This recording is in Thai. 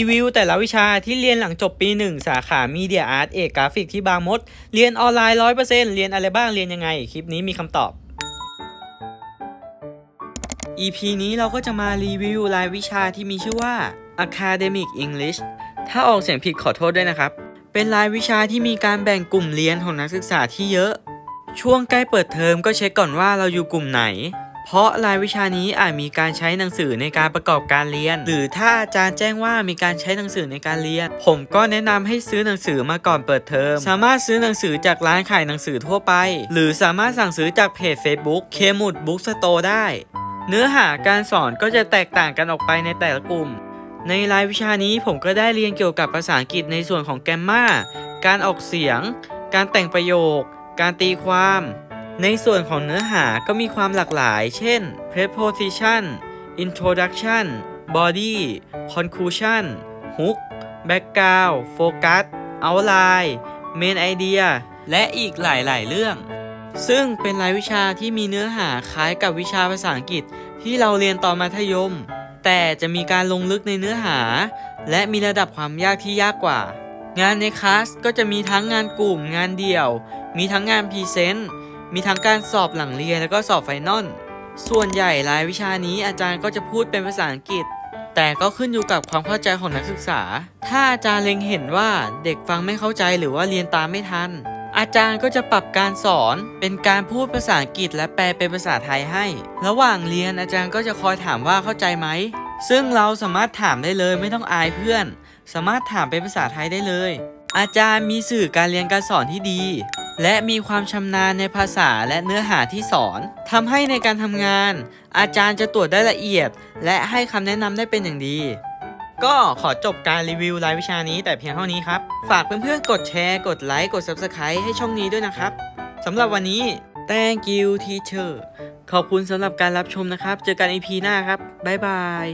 รีวิวแต่ละวิชาที่เรียนหลังจบปี 1 สาขามีเดียอาร์ตเอกกราฟิกที่บางมด เรียนออนไลน์ 100%เรียนอะไรบ้างเรียนยังไง คลิปนี้มีคำตอบ EP นี้เราก็จะมารีวิวรายวิชาที่มีชื่อว่า Academic English ถ้าออกเสียงผิดขอโทษด้วยนะครับ เป็นรายวิชาที่มีการแบ่งกลุ่มเรียนของนักศึกษาที่เยอะ ช่วงใกล้เปิดเทอมก็เช็คก่อนว่าเราอยู่กลุ่มไหน เพราะรายวิชานี้อาจมีการใช้หนังสือในการประกอบการเรียน หรือถ้าอาจารย์แจ้งว่ามีการใช้หนังสือในการเรียน ผมก็แนะนำให้ซื้อหนังสือมาก่อนเปิดเทอม สามารถซื้อหนังสือจากร้านขายหนังสือทั่วไป หรือสามารถสั่งซื้อจากเพจ Facebook เคมุดบุ๊กสโตร์ได้ เนื้อหาการสอนก็จะแตกต่างกันออกไปในแต่ละกลุ่ม ในรายวิชานี้ผมก็ได้เรียนเกี่ยวกับภาษาอังกฤษในส่วนของแกรมมาการออกเสียง การแต่งประโยค การตีความ ในส่วนของเนื้อหาก็มีความหลากหลาย เช่น preposition introduction body conclusion hook background focus outline main idea และอีกหลาย ๆ เรื่อง ซึ่งเป็นรายวิชาที่มีเนื้อหาคล้ายกับวิชาภาษาอังกฤษที่เราเรียนตอนมัธยม แต่จะมีการลงลึกในเนื้อหา และมีระดับความยากที่ยากกว่า งานในคลาสก็จะมีทั้งงานกลุ่มงานเดี่ยว มีทั้งงานพรีเซนต์ มีทั้งการสอบหลังเรียนแล้วก็สอบไฟนอลส่วนใหญ่รายวิชานี้อาจารย์ก็จะพูดเป็นภาษาอังกฤษ แต่ก็ขึ้นอยู่กับความเข้าใจของนักศึกษา ถ้าอาจารย์เล็งเห็นว่าเด็กฟังไม่เข้าใจหรือว่าเรียนตามไม่ทัน อาจารย์ก็จะปรับการสอนเป็นการพูดภาษาอังกฤษ และแปลเป็นภาษาไทยให้ ระหว่างเรียนอาจารย์ก็จะคอยถามว่าเข้าใจไหม ซึ่งเราสามารถถามได้เลยไม่ต้องอายเพื่อน สามารถถามเป็นภาษาไทยได้เลย อาจารย์มีสื่อการเรียนการสอนที่ดี และมีความชำนาญในภาษาและเนื้อหาที่สอนทำให้ในการทำงาน อาจารย์จะตรวจได้ละเอียด และให้คำแนะนำได้เป็นอย่างดี ก็ขอจบการรีวิวรายวิชานี้แต่เพียงเท่านี้ครับ ฝากเพื่อนๆกดแชร์ กดไลค์ กด Subscribe ให้ช่องนี้ด้วยนะครับสำหรับวันนี้ thank you teacher ขอบคุณสำหรับการรับชมนะครับ เจอกัน EP หน้าครับ บ๊ายบาย